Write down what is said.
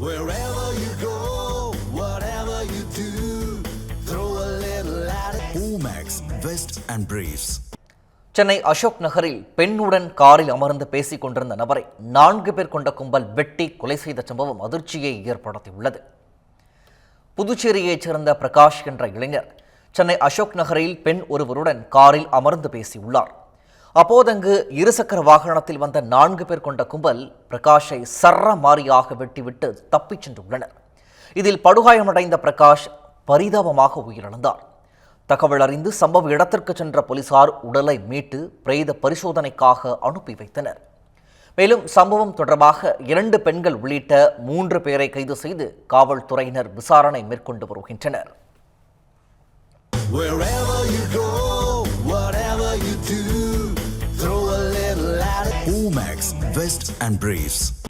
Wherever you go, whatever you do, throw a little at it. Omax, Vest and Briefs. Chennai Ashok நகரில் பெண்ணுடன் காரில் அமர்ந்து பேசிக் கொண்டிருந்த நபரை நான்கு பேர் கொண்ட கும்பல் வெட்டி கொலை செய்த சம்பவம் அதிர்ச்சியை ஏற்படுத்தியுள்ளது புதுச்சேரியைச் சேர்ந்த பிரகாஷ் என்ற இளைஞர் சென்னை அசோக் நகரில் பெண் ஒருவருடன் காரில் அமர்ந்து பேசியுள்ளார் அப்போதங்கு இருசக்கர வாகனத்தில் வந்த நான்கு பேர் கொண்ட கும்பல் பிரகாஷை சர்ற மாறியாக வெட்டிவிட்டு தப்பிச் சென்றுள்ளனர். இதில் படுகாயமடைந்த பிரகாஷ் பரிதாபமாக உயிரிழந்தார். தகவல் அறிந்து சம்பவ இடத்திற்கு சென்ற போலீசார் உடலை மீட்டு பிரேத பரிசோதனைக்காக அனுப்பி வைத்தனர். மேலும் சம்பவம் தொடர்பாக இரண்டு பெண்கள் உள்ளிட்ட மூன்று பேரை கைது செய்து காவல்துறையினர் விசாரணை மேற்கொண்டு வருகின்றனர். Max, and Briefs.